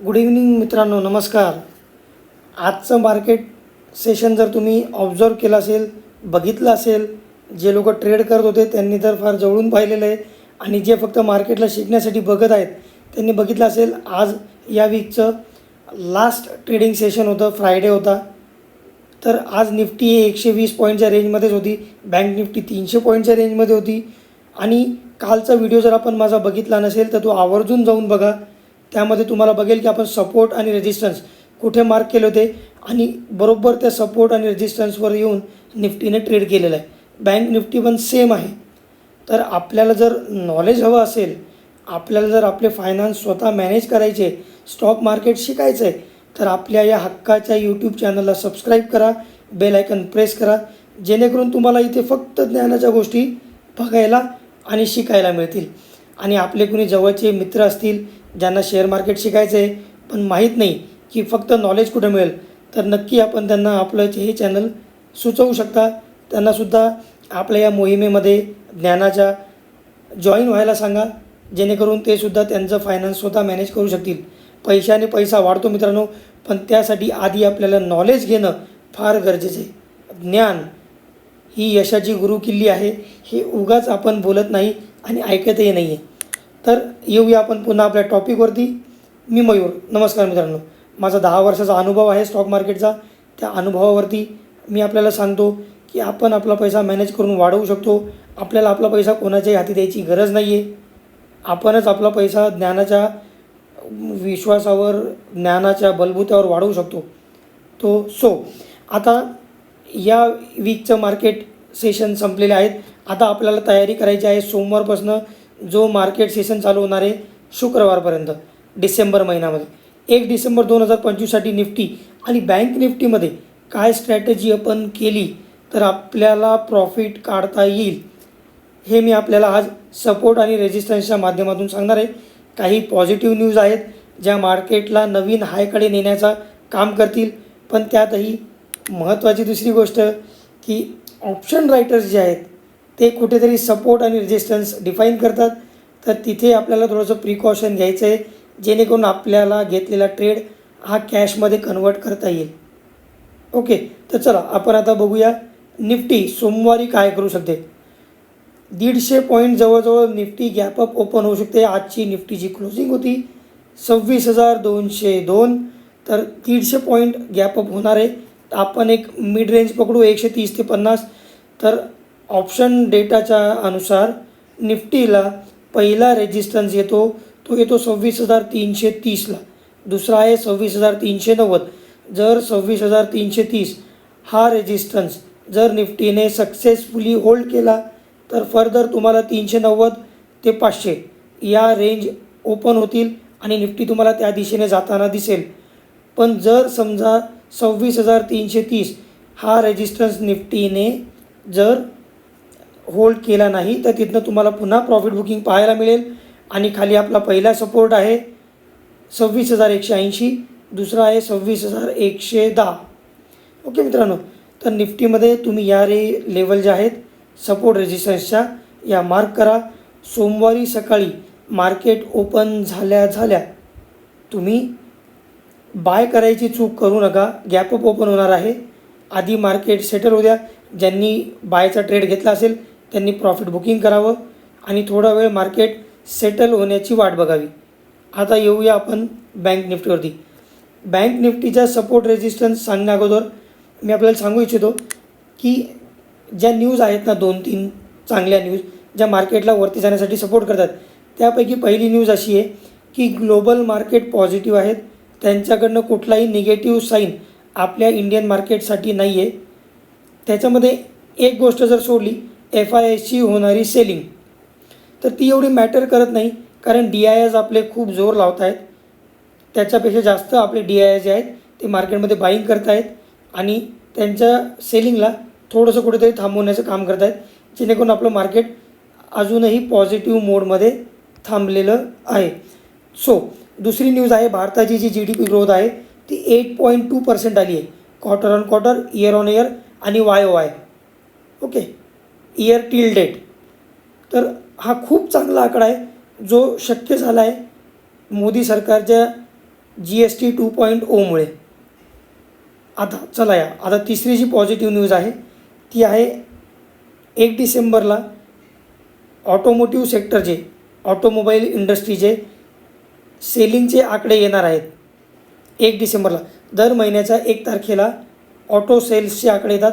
Good evening मित्रांनो. नमस्कार. आजचं मार्केट सेशन जर तुम्ही ऑब्झर्व केलं असेल बघितलं असेल जे लोक ट्रेड करत होते त्यांनी तर फार जवळून पाहिलेलं आहे. आणि जे फक्त मार्केटला शिकण्यासाठी बघत आहेत त्यांनी बघितलं असेल आज या वीकचं लास्ट ट्रेडिंग सेशन होतं फ्रायडे होता. तर आज निफ्टी हे एकशे वीस पॉईंटच्या रेंजमध्येच होती. बँक निफ्टी तीनशे पॉईंटच्या रेंजमध्ये होती. आणि कालचा व्हिडिओ जर आपण माझा बघितला नसेल तर तो आवर्जून जाऊन बघा. त्यामध्ये तुम्हाला बघेल की आपण सपोर्ट आणि रेजिस्टन्स कुठे मार्क केले होते आणि बरोबर त्या सपोर्ट आणि रेजिस्टन्सवर येऊन निफ्टीने ट्रेड केलेलं आहे. बँक निफ्टी पण सेम आहे. तर आपल्याला जर नॉलेज हवं असेल आपल्याला जर आपले फायनान्स स्वतः मॅनेज करायचे स्टॉक मार्केट शिकायचं आहे तर आपल्या या हक्काच्या यूट्यूब चॅनलला सबस्क्राईब करा बेल आयकन प्रेस करा जेणेकरून तुम्हाला इथे फक्त ज्ञानाच्या गोष्टी बघायला आणि शिकायला मिळतील. आणि आपले कुणी जवळचे मित्र असतील ज्यांना शेअर मार्केट शिकायचं आहे पण माहीत नाही की फक्त नॉलेज कुठं मिळेल. तर नक्की आपण त्यांना आपलं हे चॅनल सुचवू शकता. त्यांनासुद्धा आपल्या या मोहिमेमध्ये ज्ञानाच्या जॉईन व्हायला सांगा. जेणेकरून ते सुद्धा त्यांचं फायनान्स स्वतः मॅनेज करू शकतील. पैशाने पैसा वाढतो मित्रांनो पण त्यासाठी आधी आपल्याला नॉलेज घेणं फार गरजेचं आहे. ज्ञान ही यशाची गुरुकिल्ली आहे. हे उगाच आपण बोलत नाही आणि ऐकतही नाही आहे तर येऊया आपण पुन्हा आपल्या टॉपिकवरती मी मयूर. नमस्कार मित्रांनो. माझा दहा वर्षाचा अनुभव आहे स्टॉक मार्केटचा त्या अनुभवावरती मी आपल्याला सांगतो की आपण आपला पैसा मॅनेज करून वाढवू शकतो. आपल्याला आपला पैसा कोणाच्याही हाती द्यायची गरज नाही आहे आपणच आपला पैसा ज्ञानाच्या विश्वासावर ज्ञानाच्या बलबुत्यावर वाढवू शकतो. तो सो आता या वीकचं मार्केट सेशन संपलेले आहेत. आता आपल्याला तयारी करायची आहे. सोमवारपासून जो मार्केट सेशन चालू होणार आहे शुक्रवारपर्यंत डिसेंबर महिन्यामध्ये. एक डिसेंबर दोन हजार पंचवीससाठी निफ्टी आणि बँक निफ्टीमध्ये काय स्ट्रॅटेजी आपण केली तर आपल्याला प्रॉफिट काढता येईल हे मी आपल्याला आज सपोर्ट आणि रेजिस्टन्सच्या माध्यमातून सांगणार आहे. काही पॉझिटिव्ह न्यूज आहेत ज्या मार्केटला नवीन हायकडे नेण्याचं काम करतील पण त्यातही महत्त्वाची दुसरी गोष्ट की ऑप्शन रायटर्स जे आहेत ते कुठेतरी सपोर्ट आणि रेजिस्टन्स डिफाईन करतात. तर तिथे आपल्याला थोडंसं प्रिकॉशन घ्यायचं आहे. जेणेकरून आपल्याला घेतलेला ट्रेड हा कॅशमध्ये कन्वर्ट करता येईल. ओके तर चला आपण आता बघूया. निफ्टी सोमवारी काय करू शकते? दीडशे पॉईंट जवळजवळ निफ्टी गॅपअप ओपन होऊ शकते. आजची निफ्टीची क्लोजिंग होती. सव्वीस हजार दोनशे दोन. तर दीडशे पॉईंट गॅपअप होणार आहे. आपण एक मिड रेंज पकडू एकशे तीस ते पन्नास. तर ऑप्शन डेटाच्या अनुसार निफ्टीला पहिला रेजिस्टन्स येतो. तो येतो सव्वीस हजार तीनशे तीसला. दुसरा आहे सव्वीस हजार तीनशे नव्वद. जर सव्वीस हजार तीनशे तीस हा रेजिस्टन्स जर निफ्टीने सक्सेसफुली होल्ड केला तर फर्दर तुम्हाला तीनशे नव्वद ते पाचशे या रेंज ओपन होतील आणि निफ्टी तुम्हाला त्या दिशेने जाताना दिसेल. पण जर समजा सव्वीस हजार तीनशे तीस हा रेजिस्टन्स निफ्टीने जर होल्ड केला नाही तर तिथनं तुम्हाला पुन्हा प्रॉफिट बुकिंग पाहायला मिळेल. आणि खाली आपला पहिला सपोर्ट आहे सव्वीस हजार एकशे ऐंशी दुसरा आहे सव्वीस हजार एकशे दहा. ओके मित्रांनो तर निफ्टीमध्ये तुम्ही या रे लेवल ज्या आहेत सपोर्ट रेजिस्टन्सच्या या मार्क करा. सोमवारी सकाळी मार्केट ओपन झाल्या झाल्या तुम्ही बाय करायची चूक करू नका. गॅपअप ओपन होणार आहे. आधी मार्केट सेटल होऊ द्या. ज्यांनी बायचा ट्रेड घेतला असेल त्यांनी प्रॉफिट बुकिंग करावं आणि थोडा वेळ मार्केट सेटल होण्याची वाट बघावी. आता येऊया आपण बँक निफ्टीवरती बँक निफ्टीचा सपोर्ट रेजिस्टन्स सांगण्या अगोदर मी आपल्याला सांगू इच्छितो की ज्या न्यूज आहेत ना दोन तीन चांगल्या न्यूज ज्या मार्केटला वरती जाण्यासाठी सपोर्ट करतात त्यापैकी पहिली न्यूज अशी आहे की ग्लोबल मार्केट पॉझिटिव्ह आहेत. त्यांच्याकडनं कुठलाही निगेटिव्ह साईन आपल्या इंडियन मार्केटसाठी नाही आहे त्याच्यामध्ये एक गोष्ट जर सोडली एफ आय एसची होणारी सेलिंग. तर ती एवढी मॅटर करत नाही कारण डी आय एज आपले खूप जोर लावत आहेत त्याच्यापेक्षा जास्त आपले डी आय एज जे आहेत ते मार्केटमध्ये बाईंग करत आहेत आणि त्यांच्या सेलिंगला थोडंसं कुठेतरी थांबवण्याचं काम करत आहेत जेणेकरून आपलं मार्केट अजूनही पॉझिटिव्ह मोडमध्ये थांबलेलं आहे. सो दुसरी न्यूज आहे भारताची G G D P growth आहे ती एट पॉईंट टू पर्सेंट आली आहे quarter on quarter year on year आणि Y O Y. Okay? Year till date. तर हा खूप चांगला आकडा आहे जो शक्य झाला आहे मोदी सरकारच्या G S T two point ओमुळे. आता चला या आता तिसरी जी पॉझिटिव्ह न्यूज आहे. ती आहे एक डिसेंबरला ऑटोमोटिव्ह सेक्टरचे ऑटोमोबाईल इंडस्ट्रीचे सेलिंगचे आकडे येणार आहेत. एक डिसेंबरला दर महिन्याच्या एक तारखेला ऑटो सेल्सचे आकडे येतात.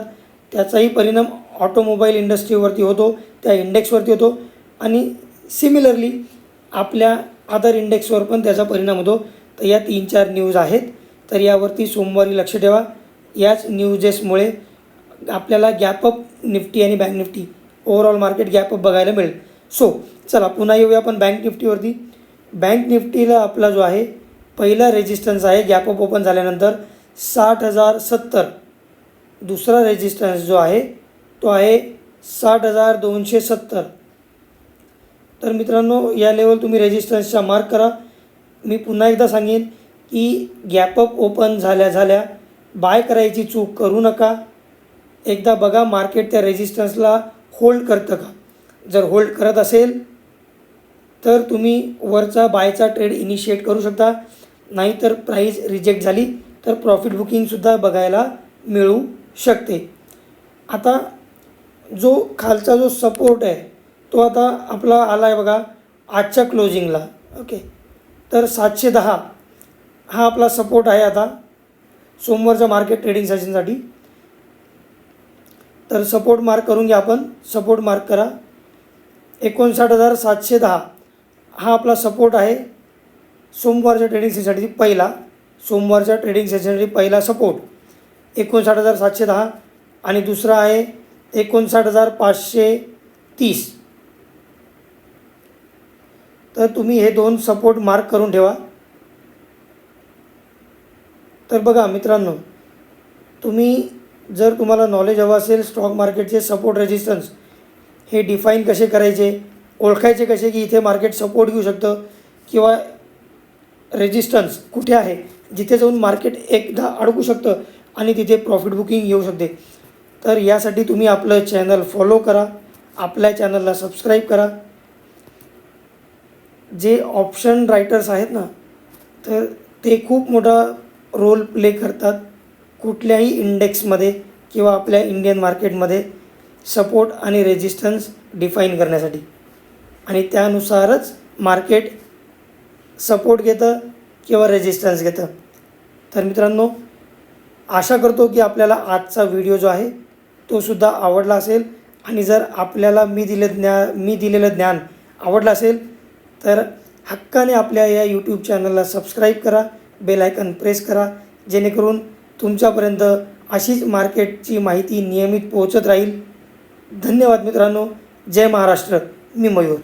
त्याचाही परिणाम ऑटोमोबाईल इंडस्ट्रीवरती होतो त्या इंडेक्सवरती होतो आणि सिमिलरली आपल्या अदर इंडेक्सवर पण त्याचा परिणाम होतो. तर या तीन चार न्यूज आहेत तर यावरती सोमवारी लक्ष ठेवा. याच न्यूजेसमुळे आपल्याला गॅपअप निफ्टी आणि bank nifty overall market gap up बघायला मिळेल. सो चला पुन्हा येऊया आपण बँक निफ्टीवरती. बँक निफ्टीला आपला जो आहे पहिला रेजिस्टन्स आहे गॅपअप ओपन झाल्यानंतर साठ हजार सत्तर. दुसरा रेजिस्टन्स जो आहे तो आहे साठ हजार दोनशे सत्तर. तर मित्रांनो या लेवल तुम्ही रेजिस्टन्सच्या मार्क करा. मी पुन्हा एकदा सांगेन की गॅपअप ओपन झाल्या झाल्या बाय करायची चूक करू नका. एकदा बघा मार्केट त्या रेजिस्टन्सला होल्ड करतं का? जर होल्ड करत असेल तर तुम्ही वरचा बायचा ट्रेड इनिशिएट करू शकता. नाहीतर प्राईस रिजेक्ट झाली तर प्रॉफिट बुकिंगसुद्धा बघायला मिळू शकते. आता जो खालचा जो सपोर्ट आहे तो आता आपला आला आहे बघा आजच्या क्लोजिंगला ओके तर सातशे दहा हा आपला सपोर्ट आहे आता सोमवारच्या मार्केट ट्रेडिंग सेशनसाठी तर सपोर्ट मार्क करून घ्या आपण. सपोर्ट मार्क करा. एकोणसाठ हजार सातशे दहा हा आपला सपोर्ट आहे सोमवारच्या ट्रेडिंग सेशनसाठी पहिला. सोमवारच्या ट्रेडिंग सेशनसाठी पहिला सपोर्ट एकोणसाठ हजार सातशे दहा. आणि दुसरा आहे एकोणसाठ हजार पाचशे तीस. तर तुम्ही हे दोन सपोर्ट मार्क करून ठेवा. तर बघा मित्रांनो तुम्ही जर तुम्हाला नॉलेज हवं असेल स्टॉक मार्केटचे सपोर्ट रेजिस्टन्स हे डिफाईन कसे करायचे? ओळखायचे कसे की इथे मार्केट सपोर्ट घेऊ शकतं? किंवा रेजिस्टन्स कुठे आहे? जिथे जाऊन मार्केट एकदा अडकू शकतं आणि तिथे प्रॉफिट बुकिंग येऊ शकते. तर यासाठी तुम्ही आपलं चॅनल फॉलो करा. आपल्या चॅनलला सबस्क्राईब करा. जे ऑप्शन रायटर्स आहेत ना तर ते खूप मोठा रोल प्ले करतात. कुठल्याही इंडेक्समध्ये किंवा आपल्या इंडियन मार्केटमध्ये सपोर्ट आणि रेजिस्टन्स डिफाईन करण्यासाठी. आणि त्यानुसारच मार्केट सपोर्ट घेतं किंवा रेजिस्टन्स घेतं. तर मित्रांनो आशा करतो की आपल्याला आजचा व्हिडिओ जो आहे तोसुद्धा आवडला असेल. आणि जर आपल्याला मी दिले ज्ञा मी दिलेलं ज्ञान आवडलं असेल तर हक्काने आपल्या या यूट्यूब चॅनलला सबस्क्राईब करा बेल आयकन प्रेस करा जेणेकरून तुमच्यापर्यंत अशीच मार्केटची माहिती नियमित पोहोचत राहील. धन्यवाद मित्रांनो. जय महाराष्ट्र. मी मयूर.